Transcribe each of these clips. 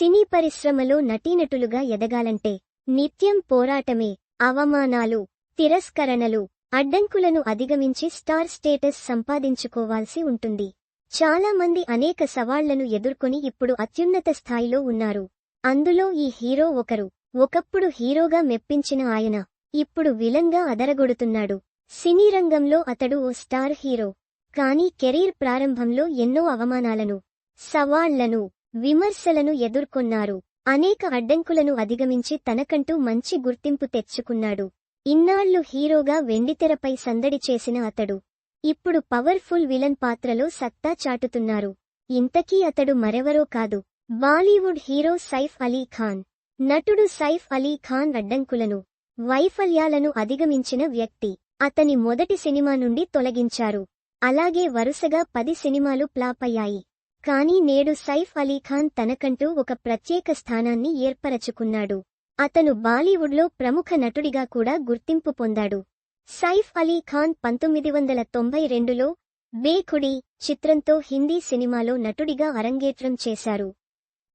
సినీ పరిశ్రమలో నటీనటులుగా ఎదగాలంటే నిత్యం పోరాటమే అవమానాలు తిరస్కరణలు అడ్డంకులను అధిగమించి స్టార్ స్టేటస్ సంపాదించుకోవాల్సి ఉంటుంది. చాలా మంది అనేక సవాళ్ళను ఎదుర్కొని ఇప్పుడు అత్యున్నత స్థాయిలో ఉన్నారు. అందులో ఈ హీరో ఒకరు ఒకప్పుడు హీరోగా మెప్పించిన ఆయన ఇప్పుడు విలంగా అదరగొడుతున్నాడు. సినీ రంగంలో అతడు ఓ స్టార్ హీరో. కానీ కెరీర్ ప్రారంభంలో ఎన్నో అవమానాలను సవాళ్ళను విమర్శలను ఎదుర్కొన్నారు. అనేక అడ్డంకులను అధిగమించి తనకంటూ మంచి గుర్తింపు తెచ్చుకున్నాడు. ఇన్నాళ్ళు హీరోగా వెండితెరపై సందడి చేసిన అతడు. ఇప్పుడు పవర్ఫుల్ విలన్ పాత్రలో సత్తా చాటుతున్నారు. ఇంతకీ అతడు మరెవరో కాదు. బాలీవుడ్ హీరో సైఫ్ అలీ ఖాన్. నటుడు సైఫ్ అలీ ఖాన్ అడ్డంకులను వైఫల్యాలను అధిగమించిన వ్యక్తి. అతని మొదటి సినిమా నుండి తొలగించారు. అలాగే వరుసగా పది సినిమాలు ప్లాపయ్యాయి అయ్యాయి. కానీ నేడు సైఫ్ అలీ ఖాన్ తనకంటూ ఒక ప్రత్యేక స్థానాన్ని ఏర్పరచుకున్నాడు. అతను బాలీవుడ్లో ప్రముఖ నటుడిగా కూడా గుర్తింపు పొందాడు. సైఫ్ అలీ ఖాన్ పంతొమ్మిది వందల తొంభై రెండులో బేఖుడి చిత్రంతో హిందీ సినిమాలో నటుడిగా అరంగేట్రం చేశారు.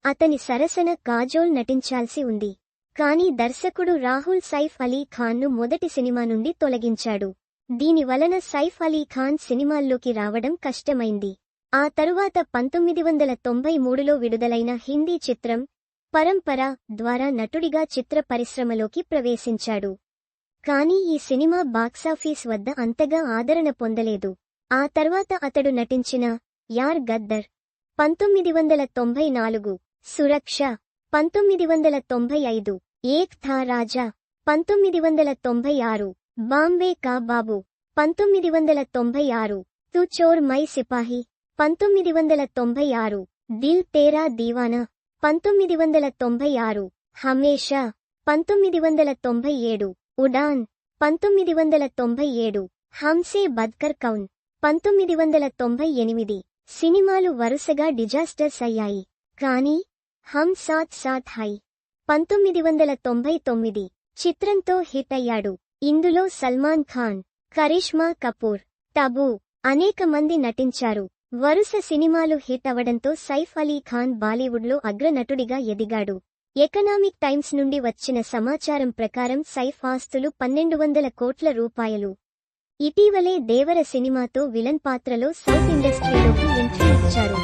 అతని సరసన కాజోల్ నటించాల్సి ఉంది. కానీ దర్శకుడు రాహుల్ సైఫ్ అలీ ఖాన్ను మొదటి సినిమా నుండి తొలగించాడు. దీని వలన సైఫ్ అలీ ఖాన్ సినిమాల్లోకి రావడం కష్టమైంది. ఆ తరువాత పంతొమ్మిది వందల తొంభై మూడులో విడుదలైన హిందీ చిత్రం పరంపర ద్వారా నటుడిగా చిత్ర పరిశ్రమలోకి ప్రవేశించాడు. కానీ ఈ సినిమా బాక్సాఫీస్ వద్ద అంతగా ఆదరణ పొందలేదు. ఆ తర్వాత అతడు నటించిన యార్ గద్దర్ పంతొమ్మిది వందల తొంభై నాలుగు సురక్ష పంతొమ్మిది వందల తొంభై ఐదు ఏక్ థా రాజా పంతొమ్మిది వందల తొంభై ఆరు బాంబే కా బాబు పంతొమ్మిది వందల తొంభై ఆరు తు చోర్ మై సిపాహి పంతొమ్మిది వందల తొంభై ఆరు దిల్ తేరా దీవానా. పంతొమ్మిది వందల తొంభై ఆరు హమేషా. పంతొమ్మిది వందల తొంభై ఏడు ఉడాన్. పంతొమ్మిది వందల తొంభై ఏడు హంసే బద్కర్ కౌన్. పంతొమ్మిది వందల తొంభై ఎనిమిది సినిమాలు వరుసగా డిజాస్టర్స్ అయ్యాయి. కానీ హమ్ సాత్ సాత్ హై. పంతొమ్మిది వందల తొంభై తొమ్మిది చిత్రంతో హిట్ అయ్యాడు. ఇందులో సల్మాన్ ఖాన్ కరిష్మా కపూర్ టబూ అనేక మంది నటించారు. వరుస సినిమాలు హిట్ అవడంతో సైఫ్ అలీ ఖాన్ బాలీవుడ్లో అగ్రనటుడిగా ఎదిగాడు. ఎకనామిక్ టైమ్స్ నుండి వచ్చిన సమాచారం ప్రకారం సైఫ్ ఆస్తులు పన్నెండు వందల కోట్ల రూపాయలు. ఇటీవలే దేవర సినిమాతో విలన్ పాత్రలో సౌత్ ఇండస్ట్రీలోకి ఎంట్రీ ఇచ్చారు.